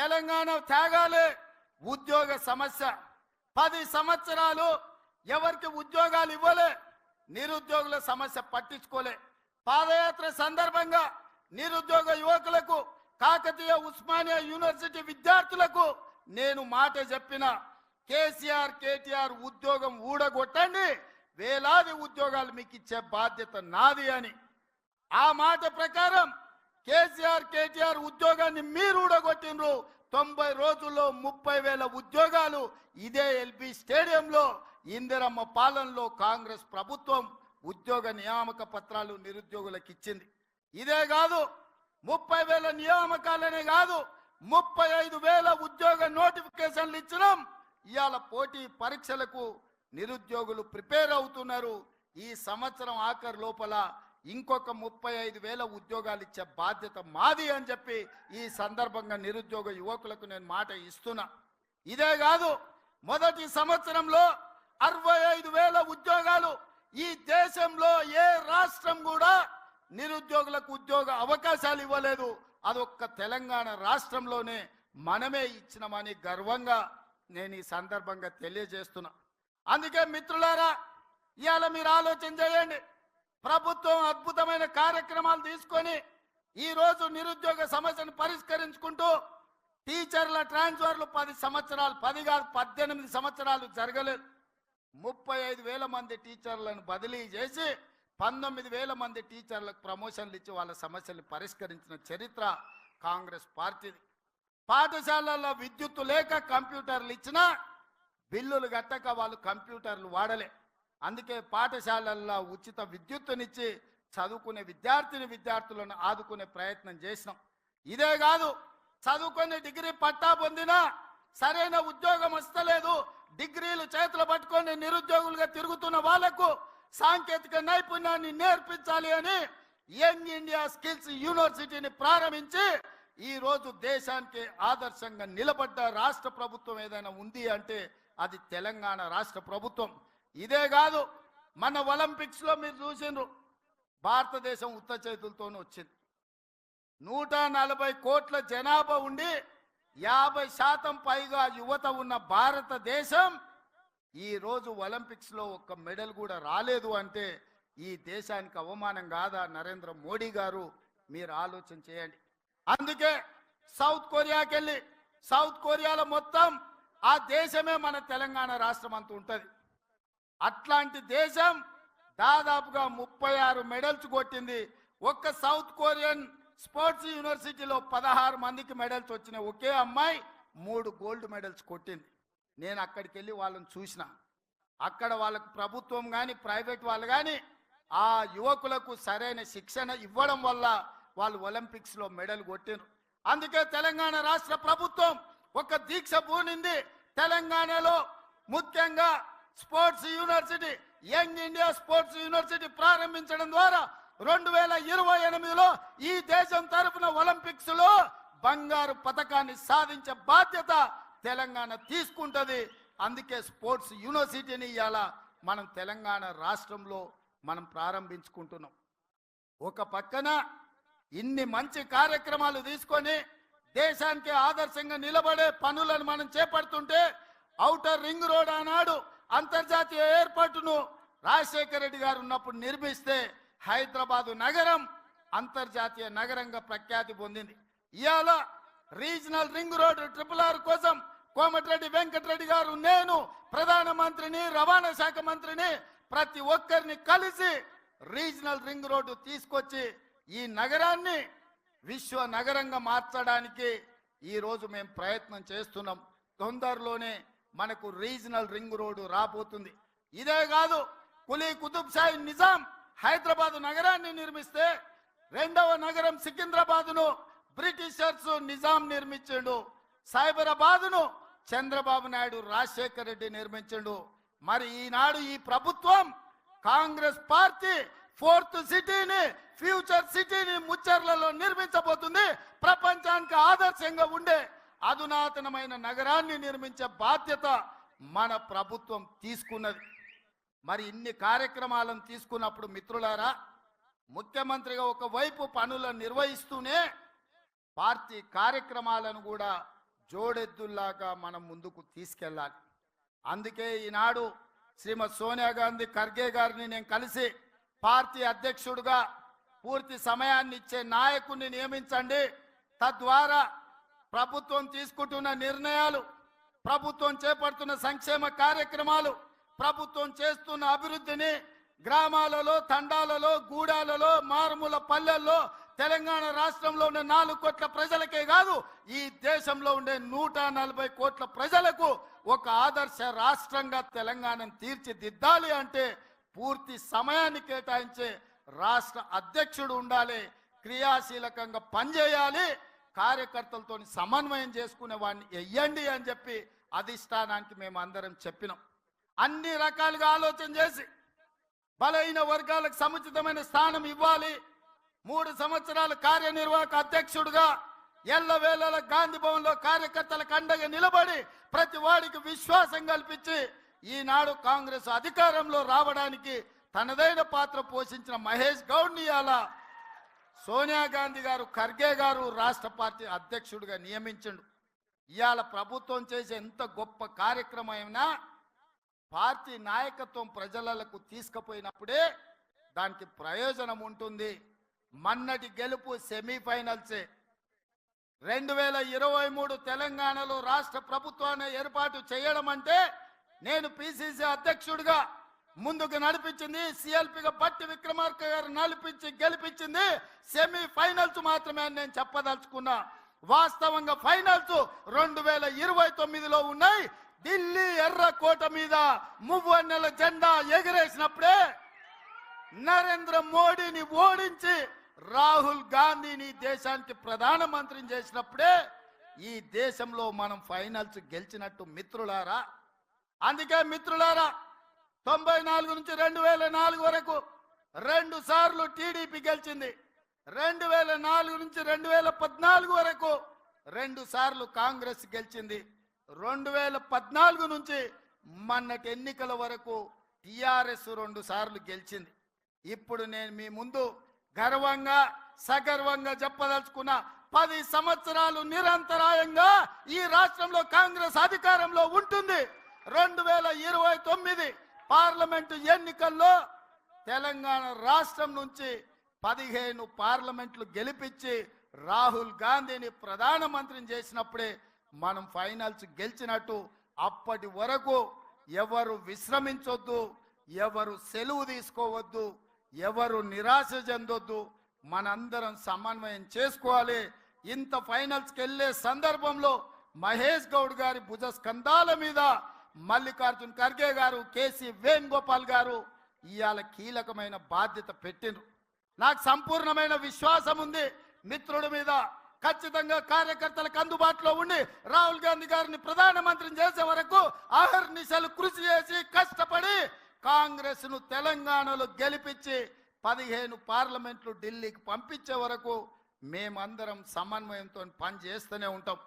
తెలంగాణ త్యాగాలే ఉద్యోగ సమస్య. పది సంవత్సరాలు ఎవరికి ఉద్యోగాలు ఇవ్వలే నిరుద్యోగుల సమస్య పట్టించుకోలే. పాదయాత్ర సందర్భంగా నిరుద్యోగ యువకులకు కాకతీయ ఉస్మానియా యూనివర్సిటీ విద్యార్థులకు నేను మాట చెప్పిన కేసీఆర్ కేటీఆర్ ఉద్యోగం ఊడగొట్టండి వేలాది ఉద్యోగాలు మీకు ఇచ్చే బాధ్యత నాది అని. ఆ మాట ప్రకారం కేసీఆర్ కేటీఆర్ ఉద్యోగాన్ని మీరు ఊడగొట్టినరు తొంభై రోజుల్లో ముప్పై వేల ఉద్యోగాలు ఇదే ఎల్బి స్టేడియంలో ఇందిరమ్మ పాలనలో కాంగ్రెస్ ప్రభుత్వం ఉద్యోగ నియామక పత్రాలు నిరుద్యోగులకు ఇచ్చింది. ఇదే కాదు ముప్పై వేల నియామకాలనే కాదు ముప్పై ఐదు వేల ఉద్యోగ నోటిఫికేషన్లు ఇచ్చినాం. ఇవాళ పోటీ పరీక్షలకు నిరుద్యోగులు ప్రిపేర్ అవుతున్నారు. ఈ సంవత్సరం ఆఖరు లోపల ఇంకొక ముప్పై ఐదు వేల ఉద్యోగాలు ఇచ్చే బాధ్యత మాది అని చెప్పి ఈ సందర్భంగా నిరుద్యోగ యువకులకు నేను మాట ఇస్తున్నా. ఇదే కాదు మొదటి సంవత్సరంలో అరవై ఐదు వేల ఉద్యోగాలు ఈ దేశంలో ఏ రాష్ట్రం కూడా నిరుద్యోగులకు ఉద్యోగ అవకాశాలు ఇవ్వలేదు. అదొక్క తెలంగాణ రాష్ట్రంలోనే మనమే ఇచ్చినామని గర్వంగా నేను ఈ సందర్భంగా తెలియజేస్తున్నా. అందుకే మిత్రులారా ఇవాళ మీరు ఆలోచన చేయండి. ప్రభుత్వం అద్భుతమైన కార్యక్రమాలు తీసుకొని ఈ రోజు నిరుద్యోగ సమస్యను పరిష్కరించుకుంటూ టీచర్ల ట్రాన్స్ఫర్లు పది సంవత్సరాలు పది కాదు పద్దెనిమిది సంవత్సరాలు జరగలేదు. ముప్పై ఐదు వేల మంది టీచర్లను బదిలీ చేసి పంతొమ్మిది వేల మంది టీచర్లకు ప్రమోషన్లు ఇచ్చి వాళ్ళ సమస్యలు పరిష్కరించిన చరిత్ర కాంగ్రెస్ పార్టీది. పాఠశాలల్లో విద్యుత్తు లేక కంప్యూటర్లు ఇచ్చినా బిల్లులు కట్టక వాళ్ళు కంప్యూటర్లు వాడలే. అందుకే పాఠశాలల్లో ఉచిత విద్యుత్తునిచ్చి చదువుకునే విద్యార్థిని విద్యార్థులను ఆదుకునే ప్రయత్నం చేసినాం. ఇదే కాదు చదువుకొని డిగ్రీ పట్టా పొందినా సరైన ఉద్యోగం వస్తలేదు డిగ్రీలు చేతులు పట్టుకొని నిరుద్యోగులుగా తిరుగుతున్న వాళ్ళకు సాంకేతిక నైపుణ్యాన్ని నేర్పించాలి అని యంగ్ ఇండియా స్కిల్స్ యూనివర్సిటీని ప్రారంభించి ఈ రోజు దేశానికి ఆదర్శంగా నిలబడ్డ రాష్ట్ర ప్రభుత్వం ఏదైనా ఉంది అంటే అది తెలంగాణ రాష్ట్ర ప్రభుత్వం. ఇదే కాదు మన ఒలింపిక్స్లో మీరు చూసిండ్రు. భారతదేశం ఉత్త చేతులతోనే వచ్చింది. నూట నలభై కోట్ల జనాభా ఉండి యాభై శాతం పైగా యువత ఉన్న భారతదేశం ఈరోజు రోజు ఒలింపిక్స్లో ఒక్క మెడల్ కూడా రాలేదు అంటే ఈ దేశానికి అవమానం కాదా నరేంద్ర మోడీ గారు? మీరు ఆలోచన చేయండి. అందుకే సౌత్ కొరియాకి వెళ్ళి సౌత్ కొరియాలో మొత్తం ఆ దేశమే మన తెలంగాణ రాష్ట్రం అంత ఉంటుంది. అట్లాంటి దేశం దాదాపుగా ముప్పై ఆరు మెడల్స్ కొట్టింది. ఒక్క సౌత్ కొరియన్ స్పోర్ట్స్ యూనివర్సిటీలో పదహారు మందికి మెడల్స్ వచ్చినాయి ఒకే అమ్మాయి మూడు గోల్డ్ మెడల్స్ కొట్టింది. నేను అక్కడికి వెళ్ళి వాళ్ళని చూసిన. అక్కడ వాళ్ళకు ప్రభుత్వం కానీ ప్రైవేట్ వాళ్ళు కానీ ఆ యువకులకు సరైన శిక్షణ ఇవ్వడం వల్ల వాళ్ళు ఒలింపిక్స్లో మెడల్ కొట్టిరు అందుకే తెలంగాణ రాష్ట్ర ప్రభుత్వం ఒక దీక్ష పూనింది తెలంగాణలో ముఖ్యంగా sports university young India sports university ప్రారంభించడం ద్వారా రెండు వేల ఇరవై ఎనిమిదిలో ఈ దేశం తరఫున ఒలింపిక్స్లో బంగారు పథకాన్ని సాధించే బాధ్యత తెలంగాణ తీసుకుంటుంది. అందుకే స్పోర్ట్స్ యూనివర్సిటీని ఇవాళ మనం తెలంగాణ రాష్ట్రంలో మనం ప్రారంభించుకుంటున్నాం. ఒక పక్కన ఇన్ని మంచి కార్యక్రమాలు తీసుకొని దేశానికి ఆదర్శంగా నిలబడే పనులను మనం చేపడుతుంటే ఔటర్ రింగ్ రోడ్ ఆనాడు అంతర్జాతీయ ఏర్పాటును రాజశేఖర రెడ్డి గారు ఉన్నప్పుడు నిర్మిస్తే హైదరాబాదు నగరం అంతర్జాతీయ నగరంగా ప్రఖ్యాతి పొందింది. ఇవాళ regional ring road triple R కోసం కోమటిరెడ్డి వెంకటరెడ్డి గారు నేను ప్రధానమంత్రిని రవాణా శాఖ మంత్రిని ప్రతి ఒక్కరిని కలిసి రీజనల్ రింగ్ రోడ్డు తీసుకొచ్చి ఈ నగరాన్ని విశ్వ నగరంగా మార్చడానికి ఈ రోజు మేము ప్రయత్నం చేస్తున్నాం. తొందరలోనే మనకు రీజనల్ రింగ్ రోడ్డు రాబోతుంది. ఇదే కాదు కులీ కుతుబ్ షాహీ నిజాం హైదరాబాద్ నగరాన్ని నిర్మిస్తే రెండవ నగరం సికింద్రాబాద్ను బ్రిటిషర్స్ నిజాం నిర్మించిండు. సైబరాబాద్ను చంద్రబాబు నాయుడు రాజశేఖర్ రెడ్డి నిర్మించిండు. మరి ఈనాడు ఈ ప్రభుత్వం కాంగ్రెస్ పార్టీ ఫోర్త్ సిటీని ఫ్యూచర్ సిటీని ముచ్చర్లలో నిర్మించబోతుంది. ప్రపంచానికి ఆదర్శంగా ఉండే అధునాతనమైన నగరాన్ని నిర్మించే బాధ్యత మన ప్రభుత్వం తీసుకున్నది. మరి ఇన్ని కార్యక్రమాలను తీసుకున్నప్పుడు మిత్రులారా ముఖ్యమంత్రిగా ఒకవైపు పనులను నిర్వహిస్తూనే పార్టీ కార్యక్రమాలను కూడా జోడెద్దుల్లాగా మనం ముందుకు తీసుకెళ్ళాలి. అందుకే ఈనాడు శ్రీమతి సోనియా గాంధీ ఖర్గే గారిని నేను కలిసి పార్టీ అధ్యక్షుడిగా పూర్తి సమయాన్ని ఇచ్చే నాయకుడిని నియమించండి. తద్వారా ప్రభుత్వం తీసుకుంటున్న నిర్ణయాలు ప్రభుత్వం చేపడుతున్న సంక్షేమ కార్యక్రమాలు ప్రభుత్వం చేస్తున్న అభివృద్ధిని గ్రామాలలో తండాలలో గూడాలలో మారుమూల పల్లెల్లో తెలంగాణ రాష్ట్రంలో ఉండే నాలుగు కోట్ల ప్రజలకే కాదు ఈ దేశంలో ఉండే నూట నలభై కోట్ల ప్రజలకు ఒక ఆదర్శ రాష్ట్రంగా తెలంగాణను తీర్చిదిద్దాలి అంటే పూర్తి సమయాన్ని కేటాయించే రాష్ట్ర అధ్యక్షుడు ఉండాలి క్రియాశీలకంగా పనిచేయాలి. కార్యకర్తలతో సమన్వయం చేసుకునే వాడిని వెయ్యండి అని చెప్పి అధిష్టానానికి మేము అందరం చెప్పినాం. అన్ని రకాలుగా ఆలోచన చేసి బలహీన వర్గాలకు సముచితమైన స్థానం ఇవ్వాలి. మూడు సంవత్సరాల కార్యనిర్వాహక అధ్యక్షుడుగా ఎల్లవేళల గాంధీ భవన్లో కార్యకర్తలకు అండగా నిలబడి ప్రతి వాడికి విశ్వాసం కల్పించి ఈనాడు కాంగ్రెస్ అధికారంలో రావడానికి తనదైన పాత్ర పోషించిన మహేష్ గౌడ్ ఇవాళ సోనియా గాంధీ గారు ఖర్గే గారు రాష్ట్ర పార్టీ అధ్యక్షుడిగా నియమించండు. ఇవాళ ప్రభుత్వం చేసే ఎంత గొప్ప కార్యక్రమమైనా పార్టీ నాయకత్వం ప్రజలకు తీసుకుపోయినప్పుడే దానికి ప్రయోజనం ఉంటుంది. మన్నటి గెలుపు సెమీఫైనల్సే. రెండు వేల ఇరవై మూడు తెలంగాణలో రాష్ట్ర ప్రభుత్వాన్ని ఏర్పాటు చేయడం అంటే నేను పిసిసి అధ్యక్షుడిగా ముందుకు నడిపించింది సిఎల్పిగా పట్టి విక్రమార్క గారు నడిపించి గెలిపించింది సెమీ ఫైనల్స్ మాత్రమే అని నేను చెప్పదలుచుకున్నా. వాస్తవంగా ఫైనల్స్ రెండు వేల ఇరవై తొమ్మిదిలో ఉన్నాయి. ఢిల్లీ ఎర్రకోట మీద మువ్వన్నెల జెండా ఎగిరేసినప్పుడే నరేంద్ర మోడీని ఓడించి రాహుల్ గాంధీని దేశానికి ప్రధానమంత్రిని చేసినప్పుడే ఈ దేశంలో మనం ఫైనల్స్ గెలిచినట్టు మిత్రులారా? అందుకే మిత్రులారా తొంభై నాలుగు నుంచి రెండు వేల నాలుగు వరకు రెండు సార్లు టీడీపీ గెలిచింది. రెండు వేల నాలుగు నుంచి రెండు వేల పద్నాలుగు వరకు రెండు సార్లు కాంగ్రెస్ గెలిచింది. రెండు వేల పద్నాలుగు నుంచి మొన్నటి ఎన్నికల వరకు టిఆర్ఎస్ రెండు సార్లు గెలిచింది. ఇప్పుడు నేను మీ ముందు గర్వంగా సగర్వంగా చెప్పదలుచుకున్న పది సంవత్సరాలు నిరంతరాయంగా ఈ రాష్ట్రంలో కాంగ్రెస్ అధికారంలో ఉంటుంది. రెండు వేల ఇరవై తొమ్మిది పార్లమెంటు ఎన్నికల్లో తెలంగాణ రాష్ట్రం నుంచి పదిహేను పార్లమెంట్లు గెలిపించి రాహుల్ గాంధీని ప్రధానమంత్రిని చేసినప్పుడే మనం ఫైనల్స్ గెలిచినట్టు అప్పటి వరకు ఎవరు విశ్రమించొద్దు ఎవరు సెలవు తీసుకోవద్దు ఎవరు నిరాశ చెందొద్దు మనందరం సమన్వయం చేసుకోవాలి. ఇంత ఫైనల్స్కి వెళ్ళే సందర్భంలో మహేష్ గౌడ్ గారి భుజ స్కంధాల మీద మల్లికార్జున్ ఖర్గే గారు కేసీ వేణుగోపాల్ గారు ఇవాళ కీలకమైన బాధ్యత పెట్టిండ్రు. నాకు సంపూర్ణమైన విశ్వాసం ఉంది. మిత్రుడి మీద ఖచ్చితంగా కార్యకర్తలకు అందుబాటులో ఉండి రాహుల్ గాంధీ గారిని ప్రధానమంత్రిని చేసే వరకు అహర్నిశలు కృషి చేసి కష్టపడి కాంగ్రెస్ను తెలంగాణలో గెలిపించి పదిహేను పార్లమెంట్లు ఢిల్లీకి పంపించే వరకు మేమందరం సమన్వయంతో పని చేస్తూనే ఉంటాం.